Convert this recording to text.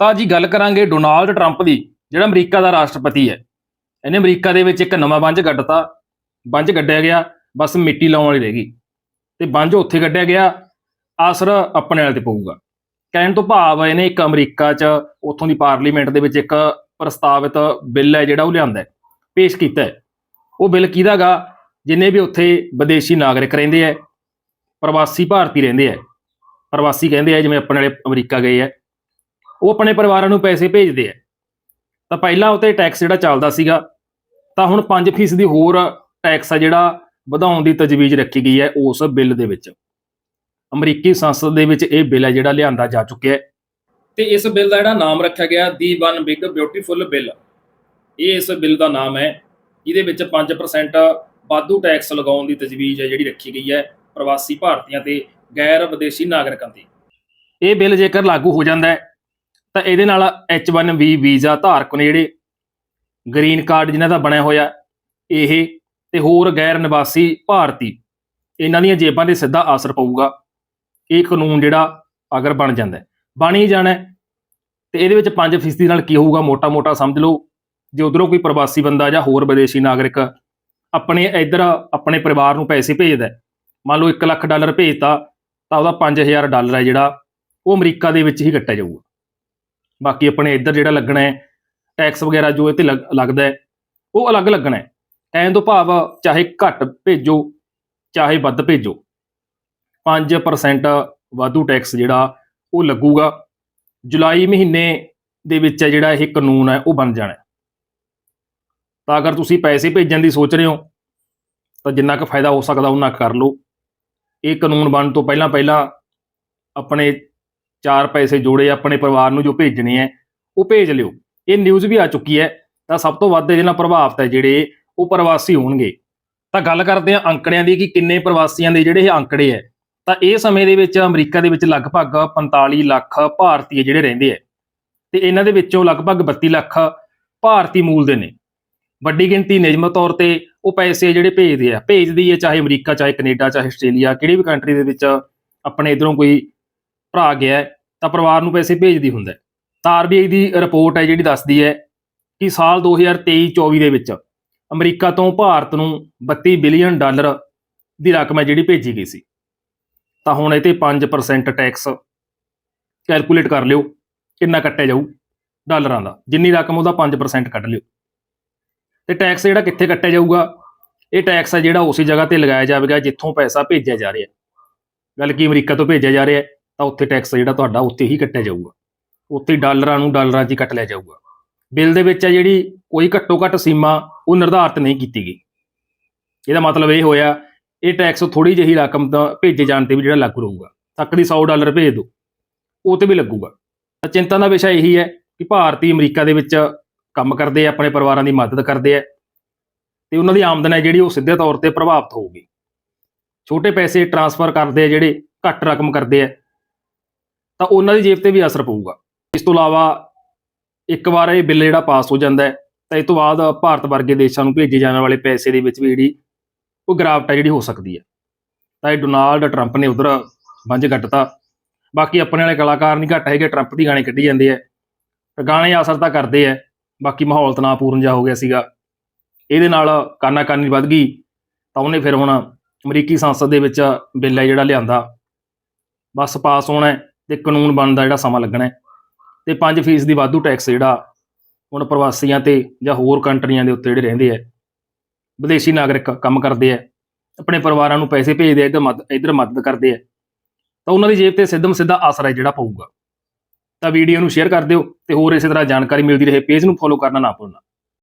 ਤਾਂ ਜੀ ਗੱਲ ਕਰਾਂਗੇ ਡੋਨਾਲਡ ਟਰੰਪ ਦੀ, ਜਿਹੜਾ ਅਮਰੀਕਾ ਦਾ ਰਾਸ਼ਟਰਪਤੀ ਹੈ। ਇਹਨੇ ਅਮਰੀਕਾ ਦੇ ਵਿੱਚ ਇੱਕ ਨਵਾਂ ਬੰਜ ਗੱਡਤਾ ਬੰਜ ਗੱਡਿਆ ਗਿਆ, ਬਸ ਮਿੱਟੀ ਲਾਉਣ ਵਾਲੀ ਰਹਿ ਗਈ। ਤੇ ਬੰਜ ਉੱਥੇ ਗੱਡਿਆ ਗਿਆ ਅਸਰ ਆਪਣੇ ਵਾਲੇ ਤੇ ਪਊਗਾ। ਕਹਿਣ ਤੋਂ ਭਾਵ ਇਹਨੇ ਇੱਕ ਅਮਰੀਕਾ 'ਚ ਉੱਥੋਂ ਦੀ ਪਾਰਲੀਮੈਂਟ ਦੇ ਵਿੱਚ ਇੱਕ ਪ੍ਰਸਤਾਵਿਤ ਬਿੱਲ ਹੈ ਜਿਹੜਾ ਉਹ ਲਿਆਂਦਾ ਪੇਸ਼ ਕੀਤਾ ਹੈ। ਉਹ ਬਿੱਲ ਕਿਹਦਾਗਾ ਜਿੰਨੇ ਵੀ ਉੱਥੇ ਵਿਦੇਸ਼ੀ ਨਾਗਰਿਕ ਰਹਿੰਦੇ ਹੈ, ਪ੍ਰਵਾਸੀ ਭਾਰਤੀ ਰਹਿੰਦੇ ਹੈ। ਪ੍ਰਵਾਸੀ ਕਹਿੰਦੇ ਆ ਜਿਵੇਂ ਆਪਣੇ ਵਾਲੇ ਅਮਰੀਕਾ ਗਏ ਹੈ। ਉਹ ਆਪਣੇ ਪਰਿਵਾਰਾਂ ਨੂੰ ਪੈਸੇ ਭੇਜਦੇ ਆ। ਤਾਂ ਪਹਿਲਾਂ ਉਤੇ ਟੈਕਸ ਜਿਹੜਾ ਚੱਲਦਾ ਸੀਗਾ, ਤਾਂ ਹੁਣ 5% ਦੀ ਹੋਰ ਟੈਕਸ ਆ ਜਿਹੜਾ ਵਧਾਉਣ ਦੀ ਤਜਵੀਜ਼ ਰੱਖੀ ਗਈ ਹੈ ਉਸ ਬਿੱਲ ਦੇ ਵਿੱਚ। ਅਮਰੀਕੀ ਸੰਸਦ ਦੇ ਵਿੱਚ ਇਹ ਬਿੱਲ ਹੈ ਜਿਹੜਾ ਲਿਆਂਦਾ ਜਾ ਚੁੱਕਿਆ ਹੈ। ਤੇ ਇਸ ਬਿੱਲ ਦਾ ਜਿਹੜਾ ਨਾਮ ਰੱਖਿਆ ਗਿਆ the one big beautiful bill ਇਹ ਇਸ ਬਿੱਲ ਦਾ ਨਾਮ ਹੈ। ਇਹਦੇ ਵਿੱਚ 5% ਵਾਧੂ ਟੈਕਸ ਲਗਾਉਣ ਦੀ ਤਜਵੀਜ਼ ਹੈ ਜਿਹੜੀ ਰੱਖੀ ਗਈ ਹੈ ਪ੍ਰਵਾਸੀ ਭਾਰਤੀਆਂ ਤੇ ਗੈਰ ਵਿਦੇਸ਼ੀ ਨਾਗਰਿਕਾਂ ਤੇ। ਇਹ ਬਿੱਲ ਜੇਕਰ ਲਾਗੂ ਹੋ ਜਾਂਦਾ ਹੈ ਤਾਂ ਇਹਦੇ ਨਾਲ H1B ਵੀਜ਼ਾ ਧਾਰਕ ਨੇ ਜਿਹੜੇ ਗ੍ਰੀਨ ਕਾਰਡ ਜਿਨ੍ਹਾਂ ਦਾ ਬਣਿਆ ਹੋਇਆ ਇਹ ਤੇ ਹੋਰ ਗੈਰ ਨਿਵਾਸੀ ਭਾਰਤੀ, ਇਹਨਾਂ ਦੀਆਂ ਜੇਬਾਂ ਤੇ ਸਿੱਧਾ ਅਸਰ ਪਊਗਾ ਇਹ ਕਾਨੂੰਨ ਜਿਹੜਾ ਅਗਰ ਬਣ ਜਾਂਦਾ ਹੈ। ਬਣ ਹੀ ਜਾਣਾ ਹੈ। ਤੇ ਇਹਦੇ ਵਿੱਚ 5% ਨਾਲ ਕੀ ਹੋਊਗਾ ਮੋਟਾ-ਮੋਟਾ ਸਮਝ ਲਓ, ਜੇ ਉਧਰੋਂ ਕੋਈ ਪ੍ਰਵਾਸੀ ਬੰਦਾ ਜਾਂ ਹੋਰ ਵਿਦੇਸ਼ੀ ਨਾਗਰਿਕ ਆਪਣੇ ਇੱਧਰ ਆਪਣੇ ਪਰਿਵਾਰ ਨੂੰ ਪੈਸੇ ਭੇਜਦਾ ਮੰਨ ਲਓ 1 ਲੱਖ ਡਾਲਰ ਭੇਜਤਾ, ਤਾਂ ਉਹਦਾ 5000 ਡਾਲਰ ਹੈ ਜਿਹੜਾ, ਉਹ ਅਮਰੀਕਾ ਦੇ ਵਿੱਚ ਹੀ ਕੱਟਿਆ ਜਾਊਗਾ ਬਾਕੀ ਆਪਣੇ ਇੱਧਰ ਜਿਹੜਾ ਲੱਗਣਾ ਹੈ ਟੈਕਸ ਵਗੈਰਾ ਜੋ ਇਹ ਤੇ ਲੱਗ- ਲੱਗਦਾ ਹੈ, ਉਹ ਅਲੱਗ ਲੱਗਣਾ ਹੈ। ਕਹਿਣ ਤੋਂ ਭਾਵ ਚਾਹੇ ਘੱਟ ਭੇਜੋ, ਚਾਹੇ ਵੱਧ ਭੇਜੋ। 5% ਵਾਧੂ ਟੈਕਸ ਜਿਹੜਾ, ਉਹ ਲੱਗੂਗਾ। ਜੁਲਾਈ ਮਹੀਨੇ ਦੇ ਵਿੱਚ ਜਿਹੜਾ ਇਹ ਕਾਨੂੰਨ ਹੈ, ਉਹ ਬਣ ਜਾਣਾ ਤਾਂ ਅਗਰ ਤੁਸੀਂ ਪੈਸੇ ਭੇਜਣ ਦੀ ਸੋਚ ਰਹੇ ਹੋ, ਤਾਂ ਜਿੰਨਾ ਕੁ ਫਾਇਦਾ ਹੋ ਸਕਦਾ, ਉਹਨਾਂ ਕੁ ਕਰ ਲਓ। ਇਹ ਕਾਨੂੰਨ ਬਣਨ ਤੋਂ ਪਹਿਲਾਂ ਪਹਿਲਾਂ ਆਪਣੇ ਚਾਰ ਪੈਸੇ ਜੋੜੇ ਆਪਣੇ ਪਰਿਵਾਰ ਨੂੰ ਜੋ ਭੇਜਣੇ ਹੈ ਉਹ ਭੇਜ ਲਿਓ। ਇਹ ਨਿਊਜ਼ ਵੀ ਆ ਚੁੱਕੀ ਹੈ ਤਾਂ ਸਭ ਤੋਂ ਵੱਧ ਇਹਦੇ ਨਾਲ ਪ੍ਰਭਾਵਿਤ ਹੈ ਜਿਹੜੇ ਉਹ ਪ੍ਰਵਾਸੀ ਹੋਣਗੇ। ਤਾਂ ਗੱਲ ਕਰਦੇ ਹਾਂ ਅੰਕੜਿਆਂ ਦੀ ਕਿ ਕਿੰਨੇ ਪ੍ਰਵਾਸੀਆਂ ਦੇ ਜਿਹੜੇ ਇਹ ਅੰਕੜੇ ਹੈ ਤਾਂ ਇਹ ਸਮੇਂ ਦੇ ਵਿੱਚ ਅਮਰੀਕਾ ਦੇ ਵਿੱਚ ਲਗਭਗ 45 ਲੱਖ ਭਾਰਤੀ ਜਿਹੜੇ ਰਹਿੰਦੇ ਹੈ ਤੇ ਇਹਨਾਂ ਦੇ ਵਿੱਚੋਂ ਲਗਭਗ 32 ਲੱਖ ਭਾਰਤੀ ਮੂਲ ਦੇ ਨੇ। ਵੱਡੀ ਗਿਣਤੀ ਨਿਯਮਤ ਤੌਰ ਤੇ ਉਹ ਪੈਸੇ ਜਿਹੜੇ ਭੇਜਦੇ ਆ। ਭੇਜਦੀ ਹੈ ਚਾਹੇ ਅਮਰੀਕਾ, ਚਾਹੇ ਕੈਨੇਡਾ, ਚਾਹੇ ਆਸਟ੍ਰੇਲੀਆ, ਕਿਹੜੀ ਵੀ ਕੰਟਰੀ ਦੇ ਵਿੱਚ ਆਪਣੇ ਇਧਰੋਂ ਕੋਈ ਭਰਾ ਗਿਆ ਹੈ, ਤਾਂ ਪਰਿਵਾਰ ਨੂੰ ਪੈਸੇ ਭੇਜਦੀ ਹੁੰਦਾ ਹੈ। ਤਾਂ ਆਰਬੀਆਈ ਦੀ ਰਿਪੋਰਟ ਹੈ ਜਿਹੜੀ ਦੱਸਦੀ ਹੈ ਕਿ ਸਾਲ 2023-24 ਦੇ ਵਿੱਚ ਅਮਰੀਕਾ ਤੋਂ ਭਾਰਤ ਨੂੰ 32 ਬਿਲੀਅਨ ਡਾਲਰ ਦੀ ਰਕਮ ਹੈ ਜਿਹੜੀ ਭੇਜੀ ਗਈ ਸੀ। ਤਾਂ ਹੁਣ ਇਹ ਤੇ 5% ਟੈਕਸ ਕੈਲਕੂਲੇਟ ਕਰ ਲਿਓ ਕਿੰਨਾ ਕੱਟਿਆ ਜਾਊ ਡਾਲਰਾਂ ਦਾ ਜਿੰਨੀ ਰਕਮ ਉਹਦਾ 5% ਕੱਢ ਲਿਓ। ਤੇ ਟੈਕਸ ਜਿਹੜਾ ਕਿੱਥੇ ਕੱਟਿਆ ਜਾਊਗਾ ਇਹ ਟੈਕਸ ਹੈ ਜਿਹੜਾ ਉਸੇ ਜਗ੍ਹਾ ਤੇ ਲਗਾਇਆ ਜਾਵੇਗਾ ਜਿੱਥੋਂ ਪੈਸਾ ਭੇਜਿਆ ਜਾ ਰਿਹਾ ਗੱਲ ਕੀ ਅਮਰੀਕਾ ਤੋਂ ਭੇਜਿਆ ਜਾ ਰਿਹਾ ਹੈ। ਤਾਂ ਉੱਥੇ ਟੈਕਸ ਜਿਹੜਾ ਤੁਹਾਡਾ ਉੱਥੇ ਹੀ ਕੱਟਿਆ ਜਾਊਗਾ। ਉੱਥੇ ਡਾਲਰਾਂ ਨੂੰ ਡਾਲਰਾਂ 'ਚ ਹੀ ਕੱਟ ਲਿਆ ਜਾਊਗਾ। ਬਿੱਲ ਦੇ ਵਿੱਚ ਹੈ ਜਿਹੜੀ ਕੋਈ ਘੱਟੋ ਘੱਟ ਸੀਮਾ ਉਹ ਨਿਰਧਾਰਤ ਨਹੀਂ ਕੀਤੀ ਗਈ। ਇਹਦਾ ਮਤਲਬ ਇਹ ਹੋਇਆ, ਇਹ ਟੈਕਸ ਥੋੜੀ ਜਿਹੀ ਰਕਮ ਦਾ ਭੇਜੇ ਜਾਣ ਤੇ ਵੀ ਜਿਹੜਾ ਲਾਗੂ ਰਹੂਗਾ। ਤੱਕ ਦੀ 100 ਡਾਲਰ ਭੇਜ ਦਿਓ, ਉਹ ਤੇ ਵੀ ਲੱਗੂਗਾ। ਤਾਂ ਚਿੰਤਾ ਦਾ ਵਿਸ਼ਾ ਇਹੀ ਹੈ ਕਿ ਭਾਰਤੀ ਅਮਰੀਕਾ ਦੇ ਵਿੱਚ ਕੰਮ ਕਰਦੇ ਆ, ਆਪਣੇ ਪਰਿਵਾਰਾਂ ਦੀ ਮਦਦ ਕਰਦੇ ਆ, ਤੇ ਉਹਨਾਂ ਦੀ ਆਮਦਨ ਹੈ ਜਿਹੜੀ ਉਹ ਸਿੱਧੇ ਤੌਰ ਤੇ ਪ੍ਰਭਾਵਿਤ ਹੋਊਗੀ। ਛੋਟੇ ਪੈਸੇ ਟਰਾਂਸਫਰ ਕਰਦੇ ਆ ਜਿਹੜੇ ਘੱਟ ਰਕਮ ਕਰਦੇ ਆ ਤਾਂ ਉਹਨਾਂ ਦੀ ਜੇਬ ਤੇ ਵੀ ਅਸਰ ਪਊਗਾ। ਇਸ ਤੋਂ ਇਲਾਵਾ ਇੱਕ ਵਾਰ ਇਹ ਬਿੱਲ ਜਿਹੜਾ ਪਾਸ ਹੋ ਜਾਂਦਾ ਹੈ, ਤਾਂ ਇਸ ਤੋਂ ਬਾਅਦ ਭਾਰਤ ਵਰਗੇ ਦੇਸ਼ਾਂ ਨੂੰ ਭੇਜੇ ਜਾਣ ਵਾਲੇ ਪੈਸੇ ਦੇ ਵਿੱਚ ਵੀ ਜਿਹੜੀ ਉਹ ਗਿਰਾਵਟ ਹੈ ਜਿਹੜੀ ਹੋ ਸਕਦੀ ਹੈ। ਤਾਂ ਇਹ ਡੋਨਾਲਡ ਟਰੰਪ ਨੇ ਉਧਰ ਵੰਜ ਕੱਟਤਾ ਬਾਕੀ ਆਪਣੇ ਵਾਲੇ ਕਲਾਕਾਰ ਨਹੀਂ ਘੱਟ ਹੈਗੇ, ਟਰੰਪ ਦੀ ਗਾਣੇ ਕੱਢੀ ਜਾਂਦੇ ਆ ਗਾਣੇ ਅਸਰ ਤਾਂ ਕਰਦੇ ਆ ਬਾਕੀ ਮਾਹੌਲ ਤਣਾਅਪੂਰਨ ਜਿਹਾ ਹੋ ਗਿਆ ਸੀਗਾ। ਇਹਦੇ ਨਾਲ ਕਾਨਾ ਕਾਨੀ ਵੱਧ ਗਈ, ਤਾਂ ਉਹਨੇ ਫਿਰ ਹੁਣ ਅਮਰੀਕੀ ਸੰਸਦ ਦੇ ਵਿੱਚ ਬਿੱਲ ਹੈ ਜਿਹੜਾ ਲਿਆਂਦਾ। ਬਸ ਪਾਸ ਹੋਣਾ ਤੇ ਕਾਨੂੰਨ ਬਣਦਾ ਜਿਹੜਾ ਸਮਾਂ ਲੱਗਣਾ ਹੈ। ਤੇ 5% ਦੀ ਵਾਧੂ ਟੈਕਸ ਜਿਹੜਾ ਹੁਣ ਪ੍ਰਵਾਸੀਆਂ ਤੇ ਜਾਂ ਹੋਰ ਕੰਟਰੀਆਂ ਦੇ ਉੱਤੇ ਜਿਹੜੇ ਰਹਿੰਦੇ ਆ ਵਿਦੇਸ਼ੀ ਨਾਗਰਿਕ ਕੰਮ ਕਰਦੇ ਆ ਆਪਣੇ ਪਰਿਵਾਰਾਂ ਨੂੰ ਪੈਸੇ ਭੇਜਦੇ ਆ ਇੱਧਰ ਮਦਦ ਇੱਧਰ ਮਦਦ ਕਰਦੇ ਆ ਤਾਂ ਉਹਨਾਂ ਦੀ ਜੇਬ ਤੇ ਸਿੱਧਮ ਸਿੱਧਾ ਅਸਰ ਹੈ ਜਿਹੜਾ ਪਊਗਾ। ਤਾਂ ਵੀਡੀਓ ਨੂੰ ਸ਼ੇਅਰ ਕਰ ਦਿਓ ਤੇ ਹੋਰ ਇਸੇ ਤਰ੍ਹਾਂ ਜਾਣਕਾਰੀ ਮਿਲਦੀ ਰਹੇ ਪੇਜ ਨੂੰ ਫੋਲੋ ਕਰਨਾ ਨਾ ਭੁੱਲਣਾ।